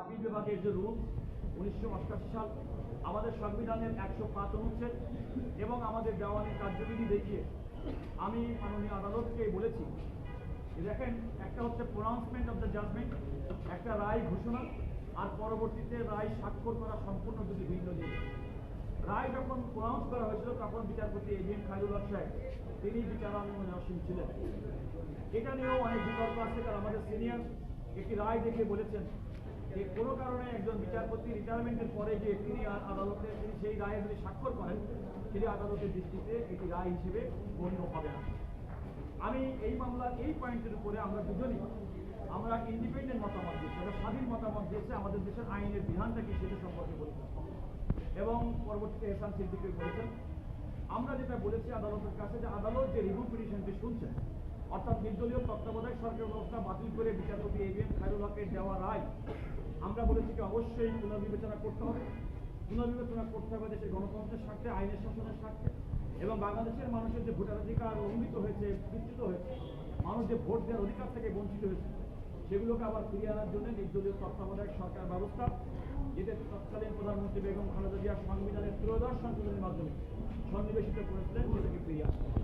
Appeal বিভাগের যে rule উনিশশো অষ্টাশি সাল আমাদের সংবিধানের একশো পাঁচ অনুচ্ছেদ এবং আমাদের দেওয়ানি কার্যবিধি দেখিয়ে আমি মাননীয় আদালতকে বলেছি দেখেন, একটা হচ্ছে প্রোনাউন্সমেন্ট অফ দ্য জাজমেন্ট একটা রায় ঘোষণা, আর পরবর্তীতে রায় স্বাক্ষর করা সম্পূর্ণ দুটি ভিন্ন জিনিস। রায় যখন প্রোনাউন্স করা হয়েছিল, তখন বিচারপতি এজিএম খাইরুল হক সাহেব, তিনি বিচারাধীন ছিলেন। এটা নিয়েও অনেক বিতর্ক আছে, কারণ আমাদের সিনিয়র একটি রায় দেখে বলেছেন যে কোনো কারণে একজন বিচারপতি রিটায়ারমেন্টের পরে যে তিনি আদালতে, তিনি সেই রায়ে যদি স্বাক্ষর করেন সেটি আদালতের দৃষ্টিতে এটি রায় হিসেবে গণ্য হবে না। আমি এই মামলার এই পয়েন্টের উপরে আমরা দুজনই, আমরা ইন্ডিপেন্ডেন্ট মতামত দিয়েছি, আমরা স্বাধীন মতামত দিয়েছে, আমাদের দেশের আইনের বিধানটা কি সেটা সম্পর্কে বলেছেন এবং পরবর্তীতে এহসান সিদ্দিকে বলেছেন, আমরা যেটা বলেছি আদালতের কাছে যে আদালত যে রিভিউ পিটিশনটি শুনছেন, অর্থাৎ নির্দলীয় তত্ত্বাবধায়ক সরকার ব্যবস্থা বাতিল করে বিচারপতি এ বি এম খায়রুল হকের দেওয়া রায় আমরা বলেছি যে অবশ্যই পুনর্বিবেচনা করতে হবে পুনর্বিবেচনা করতে হবে দেশের গণতন্ত্রের স্বার্থে, আইনের শাসনের স্বার্থে এবং বাংলাদেশের মানুষের যে ভোটাধিকার লঙ্ঘিত হয়েছে, বিচ্যুত হয়েছে, মানুষ যে ভোট দেওয়ার অধিকার থেকে বঞ্চিত হয়েছে, সেগুলোকে আবার ফিরিয়ে আনার জন্য নির্দলীয় তত্ত্বাবধায়ক সরকার ব্যবস্থা, যেটা তৎকালীন প্রধানমন্ত্রী বেগম খালেদা জিয়া সংবিধানের ত্রয়োদশ সংশোধনের মাধ্যমে সন্নিবেশিত করেছিলেন, সেটাকে ফিরিয়ে আসতে।